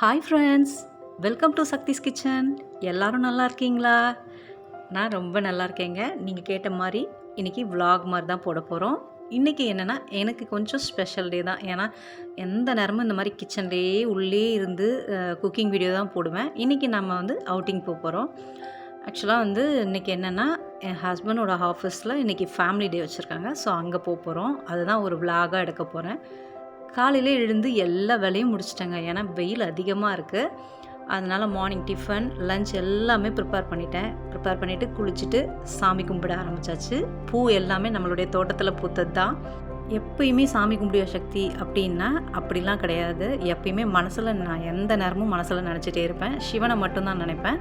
Hi friends welcome to Sakthi's kitchen எல்லாரும் நல்லா இருக்கீங்களா? நான் ரொம்ப நல்லா இருக்கேங்க. நீங்கள் கேட்ட மாதிரி இன்றைக்கி விலாக் மாதிரி தான் போட போகிறோம் இன்றைக்கி என்னென்னா எனக்கு கொஞ்சம் ஸ்பெஷல் டே தான். ஏன்னா எந்த நேரமும் இந்த மாதிரி கிச்சன்லேயே உள்ளே இருந்து குக்கிங் வீடியோ தான் போடுவேன். இன்றைக்கி நம்ம வந்து அவுட்டிங் போக போகிறோம் ஆக்சுவலாக வந்து இன்றைக்கி என்னென்னா என் ஹஸ்பண்டோட ஆஃபீஸில் இன்றைக்கி ஃபேமிலி டே வச்சுருக்காங்க. ஸோ அங்கே போக போகிறோம் அதுதான் ஒரு விலாகாக எடுக்க போகிறேன் காலையிலே எழுந்து எல்லா வேலையும் முடிச்சிட்டேங்க. ஏன்னா வெயில் அதிகமாக இருக்குது அதனால் மார்னிங் டிஃபன் லஞ்ச் எல்லாமே ப்ரிப்பேர் பண்ணிட்டேன். ப்ரிப்பேர் பண்ணிவிட்டு குளிச்சுட்டு சாமி கும்பிட ஆரம்பித்தாச்சு பூ எல்லாமே நம்மளுடைய தோட்டத்தில் பூத்தது தான் எப்பயுமே சாமி கும்பிடிய சக்தி அப்படின்னா அப்படிலாம் கிடையாது. எப்பயுமே மனசில் நான் எந்த நேரமும் மனசில் நினச்சிட்டே இருப்பேன். சிவனை மட்டும்தான் நினைப்பேன்.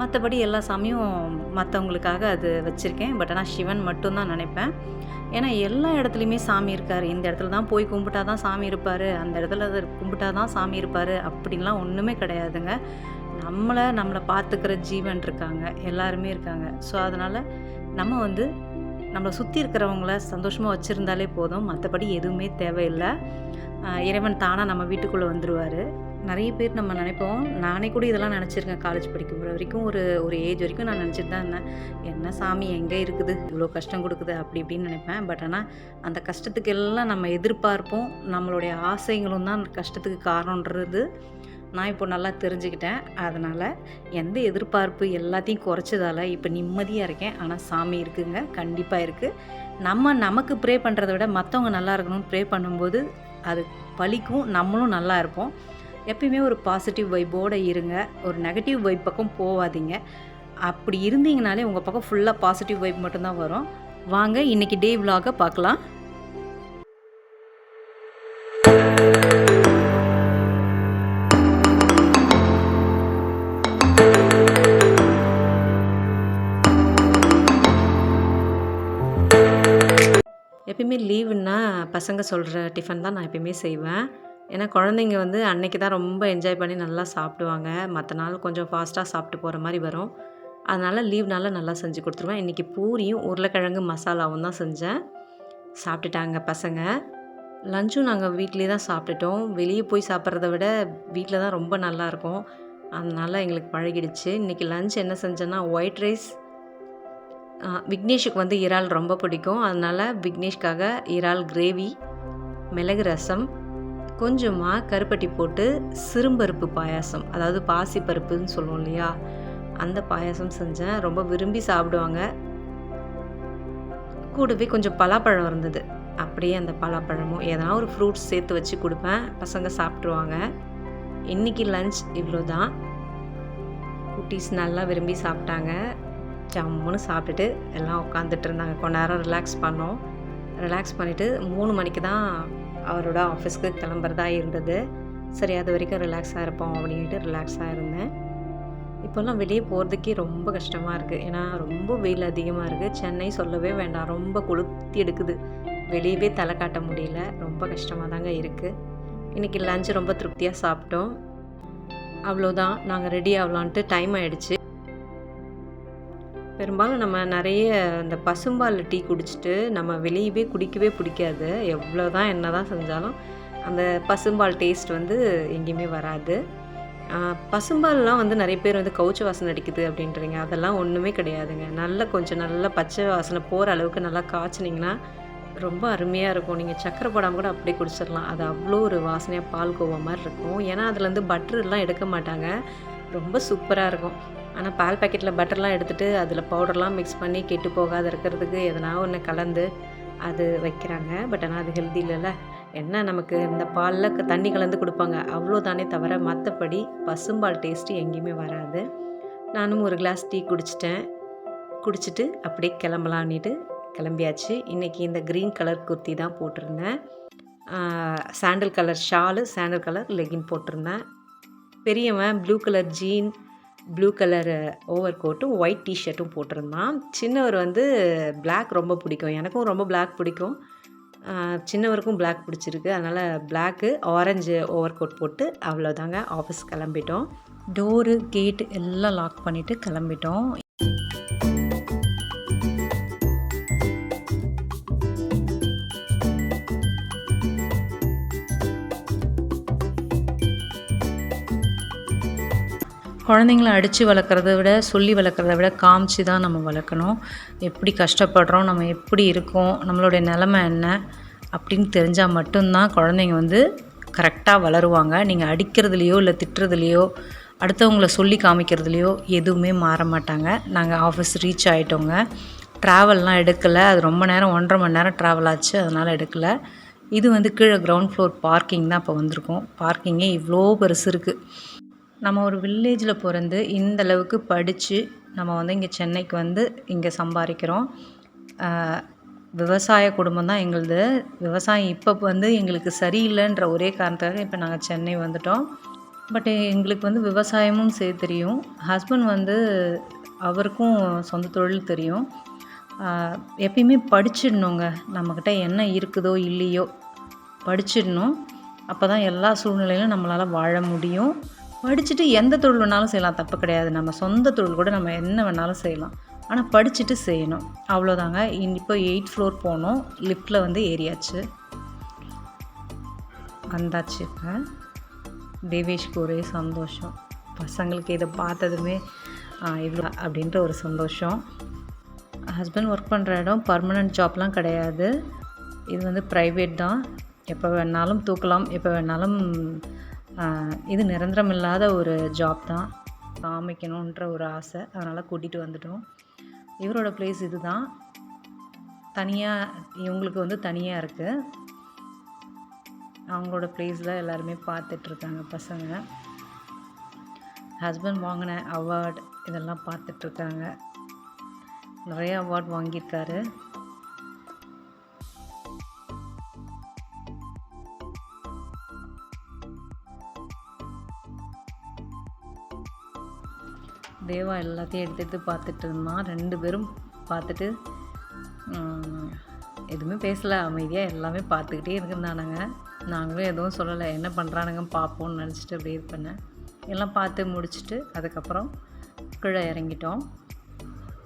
மற்றபடி எல்லா சாமியும் மற்றவங்களுக்காக அது வச்சுருக்கேன். பட் ஆனால் சிவன் மட்டும்தான் நினைப்பேன். ஏன்னா எல்லா இடத்துலையுமே சாமி இருக்கார். இந்த இடத்துல தான் போய் கும்பிட்டா தான் சாமி இருப்பார். அந்த இடத்துல அது கும்பிட்டா தான் சாமி இருப்பார். அப்படின்லாம் ஒன்றுமே கிடையாதுங்க. நம்மளை நம்மளை பார்த்துக்கிற ஜீவன் இருக்காங்க. எல்லாருமே இருக்காங்க. ஸோ அதனால் நம்ம வந்து நம்மளை சுற்றி இருக்கிறவங்கள சந்தோஷமாக வச்சுருந்தாலே போதும். மற்றபடி எதுவுமே தேவையில்லை. இறைவன் தானாக நம்ம வீட்டுக்குள்ளே வந்துடுவார் நிறைய பேர் நம்ம நினைப்போம். நானே கூட இதெல்லாம் நினச்சிருக்கேன் காலேஜ் படிக்கும் வரைக்கும். ஒரு ஒரு ஏஜ் வரைக்கும் நான் நினச்சிட்டு தான் இருந்தேன். என்ன சாமி எங்கே இருக்குது? இவ்வளோ கஷ்டம் கொடுக்குது அப்படி இப்படின்னு நினைப்பேன். பட் ஆனால் அந்த கஷ்டத்துக்கு எல்லாம் நம்ம எதிர்பார்ப்போம். நம்மளுடைய ஆசைகளும் தான் கஷ்டத்துக்கு காரணன்றது நான் இப்போ நல்லா தெரிஞ்சுக்கிட்டேன். அதனால் எந்த எதிர்பார்ப்பு எல்லாத்தையும் குறைச்சதால் இப்போ நிம்மதியாக இருக்கேன். ஆனால் சாமி இருக்குங்க. கண்டிப்பாக இருக்குது நம்ம நமக்கு ப்ரே பண்ணுறத விட மற்றவங்க நல்லா இருக்கணும்னு ப்ரே பண்ணும்போது அது பழிக்கும் நம்மளும் நல்லா இருப்போம். எப்பயுமே ஒரு பாசிட்டிவ் வைப்போடு இருங்க. ஒரு நெகட்டிவ் வைப் பக்கம் போகாதீங்க அப்படி இருந்தீங்கனாலே உங்கள் பக்கம் ஃபுல்லாக பாசிட்டிவ் வைப் மட்டும்தான் வரும். வாங்க இன்றைக்கி டே vlog-அ பார்க்கலாம். எப்பயுமே லீவுன்னா பசங்க சொல்கிற டிஃபன் தான் நான் எப்பயுமே செய்வேன். ஏன்னா குழந்தைங்க வந்து அன்னைக்கு தான் ரொம்ப என்ஜாய் பண்ணி நல்லா சாப்பிடுவாங்க. மற்ற நாள் கொஞ்சம் ஃபாஸ்ட்டாக சாப்பிட்டு போகிற மாதிரி வரும். அதனால் லீவ்னால நல்லா செஞ்சு கொடுத்துருவேன். இன்றைக்கி பூரியும் உருளைக்கிழங்கு மசாலாவும் தான் செஞ்சேன். சாப்பிட்டுட்டாங்க பசங்க. லஞ்சும் நாங்கள் வீட்லேயே தான் சாப்பிட்டுட்டோம். வெளியே போய் சாப்பிட்றத விட வீட்டில் தான் ரொம்ப நல்லாயிருக்கும் அதனால் எங்களுக்கு பழகிடுச்சு. இன்றைக்கி லஞ்ச் என்ன செஞ்சேன்னா ஒயிட் ரைஸ் விக்னேஷுக்கு வந்து இறால் ரொம்ப பிடிக்கும். அதனால் விக்னேஷ்காக இறால் கிரேவி மிளகு ரசம் கொஞ்சமாக கருப்பட்டி போட்டு சிறும்பருப்பு பாயாசம் அதாவது பாசி பருப்புன்னு சொல்லுவோம் இல்லையா? அந்த பாயாசம் செஞ்சேன். ரொம்ப விரும்பி சாப்பிடுவாங்க. கூடவே கொஞ்சம் பலாப்பழம் இருந்தது. அப்படியே அந்த பலாப்பழமும் எதனா ஒரு ஃப்ரூட்ஸ் சேர்த்து வச்சு கொடுப்பேன். பசங்க சாப்பிட்ருவாங்க இன்றைக்கி லஞ்ச் இவ்வளோ தான் குட்டீஸ் நல்லா விரும்பி சாப்பிட்டாங்க. ஜம்முன்னு சாப்பிட்டுட்டு எல்லாம் உட்காந்துட்டு இருந்தாங்க. கொஞ்ச நேரம் ரிலாக்ஸ் பண்ணோம். ரிலாக்ஸ் பண்ணிவிட்டு மூணு மணிக்கு தான் அவரோட ஆஃபீஸ்க்கு கிளம்புறதா இருந்தது. சரி அது வரைக்கும் ரிலாக்ஸாக இருப்போம் அப்படின்ட்டு ரிலாக்ஸாக இருந்தேன். இப்போல்லாம் வெளியே போகிறதுக்கே ரொம்ப கஷ்டமாக இருக்குது ஏன்னா ரொம்ப வெயில் அதிகமாக இருக்குது சென்னை சொல்லவே வேண்டாம். ரொம்ப கொளுத்தி எடுக்குது. வெளியவே தலை காட்ட முடியல. ரொம்ப கஷ்டமாக தாங்க இருக்குது இன்றைக்கி லஞ்ச் ரொம்ப திருப்தியாக சாப்பிட்டோம். அவ்வளோதான் நாங்கள் ரெடி ஆகலான்ட்டு டைம் ஆகிடுச்சு பெரும்பாலும் நம்ம நிறைய இந்த பசும்பால் டீ குடிச்சிட்டு நம்ம வெளியவே குடிக்கவே பிடிக்காது. எவ்வளோ தான் என்ன தான் செஞ்சாலும் அந்த பசும்பால் டேஸ்ட் வந்து எங்கேயுமே வராது. பசும்பால்லாம் வந்து நிறைய பேர் வந்து கவுச்ச வாசனை அடிக்குது அப்படின்றீங்க. அதெல்லாம் ஒன்றுமே கிடையாதுங்க. நல்லா கொஞ்சம் நல்லா பச்சை வாசனை போகிற அளவுக்கு நல்லா காய்ச்சினிங்கன்னா ரொம்ப அருமையாக இருக்கும். நீங்கள் சக்கரை போடாமல் கூட அப்படியே குடிச்சிடலாம். அது அவ்வளோ ஒரு வாசனையாக பால் கோவா மாதிரி இருக்கும். ஏன்னா அதுலேருந்து பட்டர்லாம் எடுக்க மாட்டாங்க. ரொம்ப சூப்பராக இருக்கும். ஆனால் பால் பாக்கெட்டில் பட்டர்லாம் எடுத்துகிட்டு அதில் பவுடர்லாம் மிக்ஸ் பண்ணி கெட்டு போகாத இருக்கிறதுக்கு எதனா ஒன்று கலந்து அது வைக்கிறாங்க. பட் ஆனால் அது ஹெல்தி இல்லைல்ல. என்ன நமக்கு இந்த பாலில் க- தண்ணி கலந்து கொடுப்பாங்க. அவ்வளோதானே தவிர மற்றபடி பசும்பால் டேஸ்ட்டு எங்கேயுமே வராது. நானும் ஒரு கிளாஸ் டீ குடிச்சிட்டேன். குடிச்சிட்டு அப்படியே கிளம்பலான்னுட்டு கிளம்பியாச்சு. இன்றைக்கி இந்த க்ரீன் கலர் குர்த்தி தான் போட்டிருந்தேன். Sandal colour shawl sandal colour legging போட்டிருந்தேன். பெரியவன் blue colour jean blue colour over கோட்டும் white டிஷர்ட்டும் போட்டிருந்தான். சின்னவர் வந்து பிளாக் ரொம்ப பிடிக்கும். எனக்கும் ரொம்ப பிளாக் பிடிக்கும். சின்னவருக்கும் பிளாக் பிடிச்சிருக்கு. அதனால் பிளாக்கு ஆரஞ்சு ஓவர் கோட் போட்டு அவ்வளோதாங்க ஆஃபீஸ் கிளம்பிட்டோம். டோரு கேட்டு எல்லாம் லாக் பண்ணிவிட்டு கிளம்பிட்டோம். குழந்தைங்கள அடித்து வளர்க்குறத விட சொல்லி வளர்க்குறத விட காமிச்சு தான் நம்ம வளர்க்கணும். எப்படி கஷ்டப்படுறோம் நம்ம எப்படி இருக்கோம் நம்மளுடைய நிலமை என்ன அப்படின்னு தெரிஞ்சால் மட்டும்தான் குழந்தைங்க வந்து கரெக்டாக வளருவாங்க. நீங்கள் அடிக்கிறதுலையோ இல்லை திட்டுறதுலையோ அடுத்தவங்கள சொல்லி காமிக்கிறதுலையோ எதுவுமே மாற மாட்டாங்க. நாங்கள் ஆஃபீஸ் ரீச் ஆகிட்டோங்க ட்ராவல்லாம் எடுக்கலை. அது ரொம்ப நேரம் ஒன்றரை மணி நேரம் ட்ராவல் ஆச்சு. அதனால் எடுக்கலை. இது வந்து கீழே கிரவுண்ட் ஃப்ளோர் பார்க்கிங் தான் இப்போ வந்திருக்கோம். பார்க்கிங்கே இவ்வளோ பெருசு இருக்குது நம்ம ஒரு வில்லேஜில் பிறந்து இந்த அளவுக்கு படித்து நம்ம வந்து இங்கே சென்னைக்கு வந்து இங்கே சம்பாதிக்கிறோம் விவசாய குடும்பம் தான் எங்களுது. விவசாயம் இப்போ வந்து எங்களுக்கு சரியில்லைன்ற ஒரே காரணத்துக்காக இப்போ நாங்கள் சென்னை வந்துட்டோம். பட் எங்களுக்கு வந்து விவசாயமும் செய்ய தெரியும். ஹஸ்பண்ட் வந்து அவருக்கும் சொந்த தொழில் தெரியும். எப்பயுமே படிச்சிடணுங்க. நம்மக்கிட்ட என்ன இருக்குதோ இல்லையோ படிச்சிடணும். அப்போ தான் எல்லா சூழ்நிலையிலும் நம்மளால் வாழ முடியும். படிச்சுட்டு எந்த தொழில் வேணாலும் செய்யலாம். தப்பு கிடையாது. நம்ம சொந்த தொழில் கூட நம்ம என்ன வேணாலும் செய்யலாம். ஆனால் படிச்சுட்டு செய்யணும். அவ்வளோதாங்க இப்போ எயிட் ஃப்ளோர் போனோம். லிஃப்ட்டில் வந்து ஏறியாச்சு. வந்தாச்சு இப்போ. தேவேஷ்க்கு ஒரே சந்தோஷம். பசங்களுக்கு இதை பார்த்ததுமே இவ்வளோ அப்படின்ற ஒரு சந்தோஷம். ஹஸ்பண்ட் ஒர்க் பண்ணுற இடம் பர்மனெண்ட் ஜாப்லாம் கிடையாது. இது வந்து ப்ரைவேட் தான். எப்போ வேணாலும் தூக்கலாம். எப்போ வேணாலும் இது நிரந்தரம் இல்லாத ஒரு ஜாப் தான். காமிக்கணுன்ற ஒரு ஆசை. அதனால் கூட்டிகிட்டு வந்துட்டோம். இவரோட ப்ளேஸ் இது தான் தனியாக இவங்களுக்கு வந்து தனியாக இருக்குது அவங்களோட ப்ளேஸில் எல்லாருமே பார்த்துட்ருக்காங்க பசங்க. ஹஸ்பண்ட் வாங்கின அவார்ட் இதெல்லாம் பார்த்துட்ருக்காங்க நிறைய அவார்ட் வாங்கியிருக்காரு. தேவா எல்லாத்தையும் எடுத்து எடுத்து பார்த்துட்டு இருந்தான் ரெண்டு பேரும் பார்த்துட்டு எதுவுமே பேசலை. அமைதியாக எல்லாமே பார்த்துக்கிட்டே இருந்தானுங்க நாங்களும் எதுவும் சொல்லலை. என்ன பண்ணுறானுங்க பார்ப்போம்னு நினச்சிட்டு அப்படியே இது பண்ணேன் எல்லாம் பார்த்து முடிச்சுட்டு அதுக்கப்புறம் கீழே இறங்கிட்டோம்.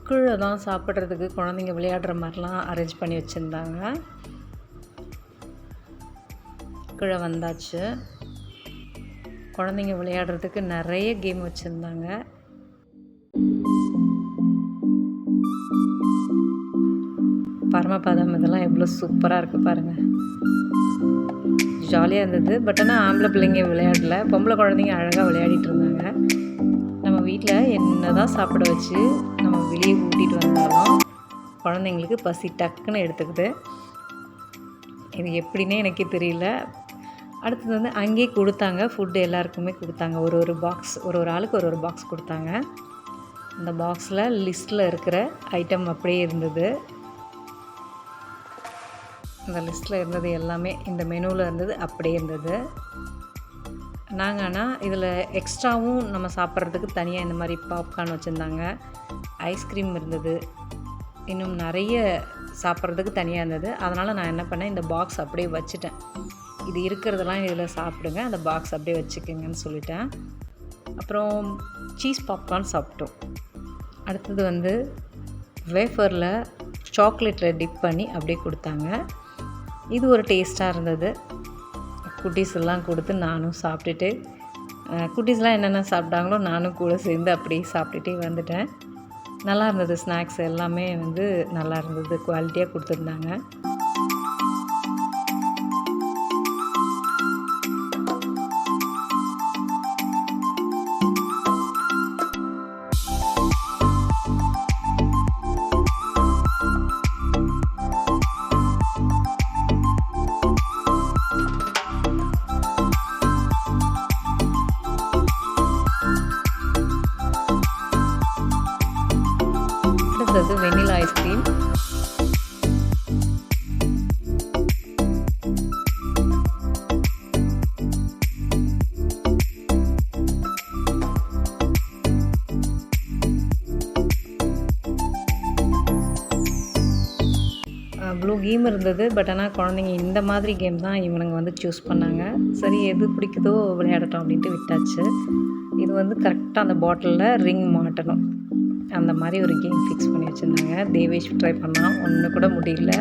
கீழே தான் சாப்பிட்றதுக்கு குழந்தைங்க விளையாடுற மாதிரிலாம் அரேஞ்ச் பண்ணி வச்சுருந்தாங்க. கீழே வந்தாச்சு. குழந்தைங்க விளையாடுறதுக்கு நிறைய கேம் வச்சுருந்தாங்க. பரமபதம் இதெல்லாம் எவ்வளோ சூப்பராக இருக்குது பாருங்கள் ஜாலியாக இருந்தது. பட் ஆனால் ஆம்பளை பிள்ளைங்க விளையாடல. பொம்பளை குழந்தைங்க அழகாக விளையாடிட்டு இருந்தாங்க. நம்ம வீட்டில் என்ன தான் சாப்பிட வச்சு நம்ம வெளியே கூட்டிகிட்டு வந்தாலும் குழந்தைங்களுக்கு பசி டக்குன்னு எடுத்துக்குது. இது எப்படின்னே எனக்கே தெரியல. அடுத்தது வந்து அங்கேயே கொடுத்தாங்க. ஃபுட்டு எல்லாருக்குமே கொடுத்தாங்க. ஒரு ஒரு பாக்ஸ் ஒரு ஒரு ஆளுக்கு ஒரு ஒரு பாக்ஸ் கொடுத்தாங்க. அந்த பாக்ஸில் லிஸ்ட்டில் இருக்கிற ஐட்டம் அப்படியே இருந்தது. அந்த லிஸ்ட்டில் இருந்தது எல்லாமே இந்த மெனுவில் இருந்தது அப்படியே இருந்தது. நாங்கள் ஆனால் இதில் எக்ஸ்ட்ராவும் நம்ம சாப்பிட்றதுக்கு தனியாக இந்த மாதிரி பாப்கார்ன் வச்சுருந்தாங்க. ஐஸ்கிரீம் இருந்தது. இன்னும் நிறைய சாப்பிட்றதுக்கு தனியாக இருந்தது. அதனால் நான் என்ன பண்ணேன் இந்த பாக்ஸ் அப்படியே வச்சுட்டேன். இது இருக்கிறதெல்லாம் இதில் சாப்பிடுங்க அந்த பாக்ஸ் அப்படியே வச்சுக்கோங்கன்னு சொல்லிட்டேன். அப்புறம் சீஸ் பாப்கார்ன் சாப்பிட்டோம். அடுத்தது வந்து வேஃபரில் சாக்லேட்டில் டிப் பண்ணி அப்படியே கொடுத்தாங்க. இது ஒரு டேஸ்ட்டாக இருந்தது. குட்டீஸ் எல்லாம் கொடுத்து நானும் சாப்பிட்டுட்டு குட்டீஸ்லாம் என்னென்ன சாப்பிட்டாங்களோ நானும் கூட சேர்ந்து அப்படியே சாப்பிட்டுட்டே வந்துட்டேன். நல்லா இருந்தது ஸ்நாக்ஸ் எல்லாமே வந்து நல்லா இருந்தது. குவாலிட்டியாக கொடுத்துருந்தாங்க. கேம் இருந்தது பட் ஆனால் குழந்தைங்க இந்த மாதிரி கேம் தான் இவனுங்க வந்து சூஸ் பண்ணாங்க. சரி எது பிடிக்குதோ விளையாடட்டும் அப்படின்ட்டு விட்டாச்சு. இது வந்து கரெக்டாக அந்த பாட்டிலில் ரிங் மாட்டணும். அந்த மாதிரி ஒரு கேம் ஃபிக்ஸ் பண்ணி வச்சுருந்தாங்க. தேவேஷ் ட்ரை பண்ணான் ஒன்று கூட முடியல.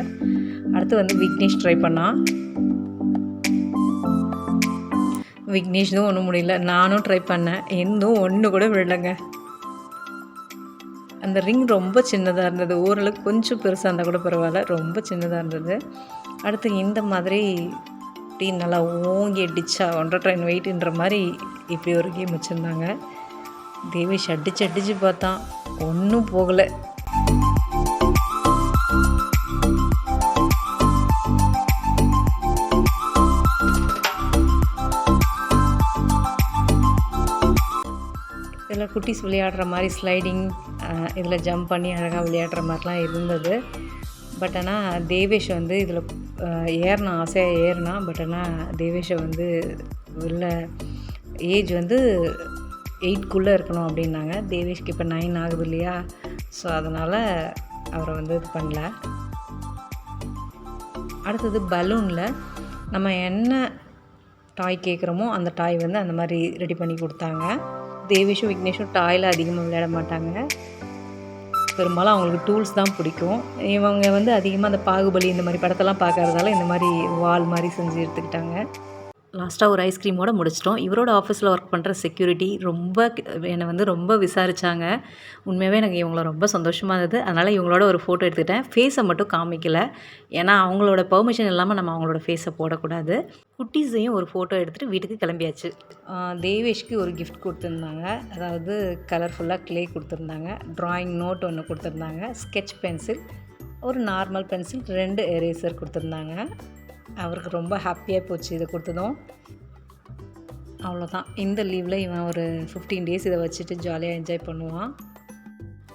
அடுத்து வந்து விக்னேஷ் ட்ரை பண்ணான் விக்னேஷ்னும் ஒன்றும் முடியல. நானும் ட்ரை பண்ணேன். இன்னும் ஒன்று கூட விடலைங்க. அந்த ரிங் ரொம்ப சின்னதாக இருந்தது. ஓரளவுக்கு கொஞ்சம் பெருசாக இருந்தால் கூட பரவாயில்ல. ரொம்ப சின்னதாக இருந்தது. அடுத்து இந்த மாதிரி டீ நல்லா ஓங்கி அடிச்சா ஒன்றரை ட்ரெயின் வெயிட்டுன்ற மாதிரி இப்படி ஒரு கேம் வச்சுருந்தாங்க. தேவேஷ் அடிச்சு அடிச்சு பார்த்தான். ஒன்றும் போகலை. இதில் குட்டிஸ் விளையாடுற மாதிரி ஸ்லைடிங் இதில் ஜம்ப் பண்ணி அழகாக விளையாடுற மாதிரிலாம் இருந்தது. பட் ஆனால் தேவேஷ் வந்து இதில் ஏறினா ஆசையாக ஏறினா பட் ஆனால் தேவேஷை வந்து உள்ள ஏஜ் வந்து எயிட்குள்ளே இருக்கணும் அப்படின்னாங்க. தேவேஷ்க்கு இப்போ நைன் ஆகுது இல்லையா? ஸோ அதனால் அவரை வந்து இது பண்ணல. அடுத்தது பலூனில் நம்ம என்ன டாய் கேட்குறோமோ அந்த டாய் வந்து அந்த மாதிரி ரெடி பண்ணி கொடுத்தாங்க. தேவேஷும் விக்னேஷும் டாயில் அதிகமாக விளையாட மாட்டாங்க. பெரும்பாலும் அவங்களுக்கு டூல்ஸ் தான் பிடிக்கும். இவங்க வந்து அதிகமாக அந்த பாகுபலி இந்த மாதிரி படத்தெல்லாம் பார்க்கறதால இந்த மாதிரி வால் மாதிரி செஞ்சு எடுத்துக்கிட்டாங்க. லாஸ்ட்டாக ஒரு ஐஸ்கிரீமோட முடிச்சிட்டோம். இவரோட ஆஃபீஸில் ஒர்க் பண்ணுற செக்யூரிட்டி ரொம்ப என்னை வந்து ரொம்ப விசாரித்தாங்க உண்மையாகவே எனக்கு இவங்கள ரொம்ப சந்தோஷமாக இருந்தது. அதனால் இவங்களோட ஒரு ஃபோட்டோ எடுத்துக்கிட்டேன். ஃபேஸை மட்டும் காமிக்கல. ஏன்னா அவங்களோட பெர்மிஷன் இல்லாமல் நம்ம அவங்களோட ஃபேஸை போடக்கூடாது. குட்டீஸையும் ஒரு ஃபோட்டோ எடுத்துகிட்டு வீட்டுக்கு கிளம்பியாச்சு. தேவேஷ்க்கு ஒரு கிஃப்ட் கொடுத்துருந்தாங்க. அதாவது கலர்ஃபுல்லாக க்ளே கொடுத்துருந்தாங்க. ட்ராயிங் நோட் ஒன்று கொடுத்துருந்தாங்க. ஸ்கெட்ச் பென்சில் ஒரு நார்மல் பென்சில் ரெண்டு எரேசர் கொடுத்துருந்தாங்க. அவருக்கு ரொம்ப ஹாப்பியாக போச்சு இதை கொடுத்ததும். அவ்வளோதான். இந்த லீவில் இவன் ஒரு ஃபிஃப்டீன் டேஸ் இதை வச்சுட்டு ஜாலியாக என்ஜாய் பண்ணுவான்.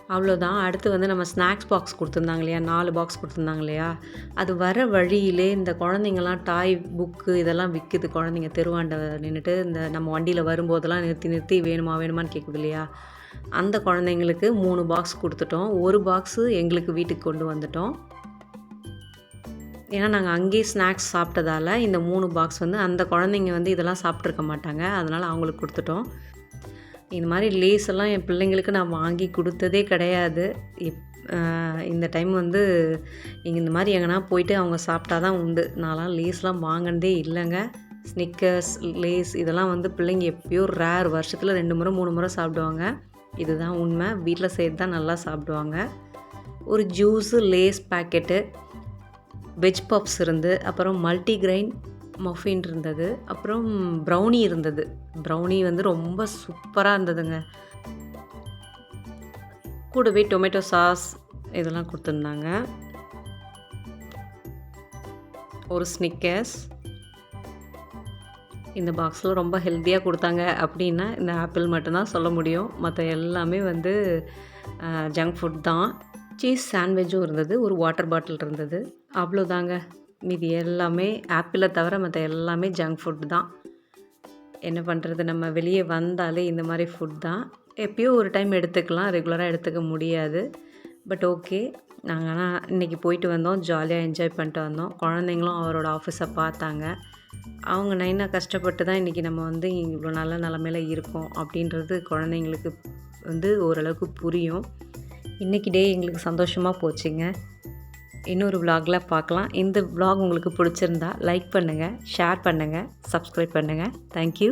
அவ்வளோதான். அடுத்து வந்து நம்ம ஸ்நாக்ஸ் பாக்ஸ் கொடுத்துருந்தாங்க இல்லையா? நாலு பாக்ஸ் கொடுத்துருந்தாங்க இல்லையா? அது வர வழியிலே இந்த குழந்தைங்கள்லாம் டாய் புக்கு இதெல்லாம் விற்குது குழந்தைங்க தெருவாண்ட நின்றுட்டு இந்த நம்ம வண்டியில் வரும்போதெல்லாம் நிறுத்தி நிறுத்தி வேணுமா வேணுமான்னு கேட்குது இல்லையா? அந்த குழந்தைங்களுக்கு மூணு பாக்ஸ் கொடுத்துட்டோம். ஒரு பாக்ஸு எங்களுக்கு வீட்டுக்கு கொண்டு வந்துட்டோம். ஏன்னா நாங்கள் அங்கேயே ஸ்நாக்ஸ் சாப்பிட்டதால இந்த மூணு பாக்ஸ் வந்து அந்த குழந்தைங்க வந்து இதெல்லாம் சாப்பிட்ருக்க மாட்டாங்க. அதனால் அவங்களுக்கு கொடுத்துட்டோம். இந்த மாதிரி லேஸ் எல்லாம் என் பிள்ளைங்களுக்கு நான் வாங்கி கொடுத்ததே கிடையாது. இப் இந்த டைம் வந்து இங்கே இந்த மாதிரி எங்கன்னா போயிட்டு அவங்க சாப்பிட்டா தான் உண்டு. நான்லாம் லேஸ்லாம் வாங்கினதே இல்லைங்க. ஸ்னிக்கர்ஸ் லேஸ் இதெல்லாம் வந்து பிள்ளைங்க எப்பயோ ரேர் வருஷத்தில் ரெண்டு முறை மூணு முறை சாப்பிடுவாங்க. இதுதான் உண்மை. வீட்டில் செய்து தான் நல்லா சாப்பிடுவாங்க. ஒரு juice Lay's packet veg puffs இருந்து அப்புறம் மல்டிக்ரெயின் மஃபின் இருந்தது அப்புறம் ப்ரௌனி இருந்தது. ப்ரௌனி வந்து ரொம்ப சூப்பராக இருந்ததுங்க. கூடவே டொமேட்டோ சாஸ் இதெல்லாம் கொடுத்துருந்தாங்க. ஒரு ஸ்னிக்கர்ஸ் இந்த பாக்ஸில் ரொம்ப ஹெல்த்தியாக கொடுத்தாங்க அப்படின்னா இந்த ஆப்பிள் மட்டும்தான் சொல்ல முடியும். மற்ற எல்லாமே வந்து ஜங்க் ஃபுட் தான். சீஸ் சாண்ட்விச்சும் இருந்தது ஒரு வாட்டர் பாட்டில் இருந்தது. அவ்வளோதாங்க. மீதி எல்லாமே ஆப்பிளை தவிர மற்ற எல்லாமே ஜங்க் ஃபுட் தான். என்ன பண்ணுறது நம்ம வெளியே வந்தாலே இந்த மாதிரி ஃபுட் தான். எப்பயோ ஒரு டைம் எடுத்துக்கலாம். ரெகுலராக எடுத்துக்க முடியாது. பட் ஓகே நாங்கள் ஆனால் இன்றைக்கி போயிட்டு வந்தோம். ஜாலியாக என்ஜாய் பண்ணிட்டு வந்தோம். குழந்தைங்களும் அவரோட ஆஃபீஸை பார்த்தாங்க. அவங்க நைனாக கஷ்டப்பட்டு தான் இன்றைக்கி நம்ம வந்து இவ்வளோ நல்ல நிலமையில இருக்கோம் அப்படின்றது குழந்தைங்களுக்கு வந்து ஓரளவுக்கு புரியும். இன்றைக்கி டே எங்களுக்கு சந்தோஷமாக போச்சுங்க. இன்னொரு விலாகில் பார்க்கலாம். இந்த விலாக் உங்களுக்கு பிடிச்சிருந்தா லைக் பண்ணுங்கள் ஷேர் பண்ணுங்கள் சப்ஸ்கிரைப் பண்ணுங்கள் தேங்க்யூ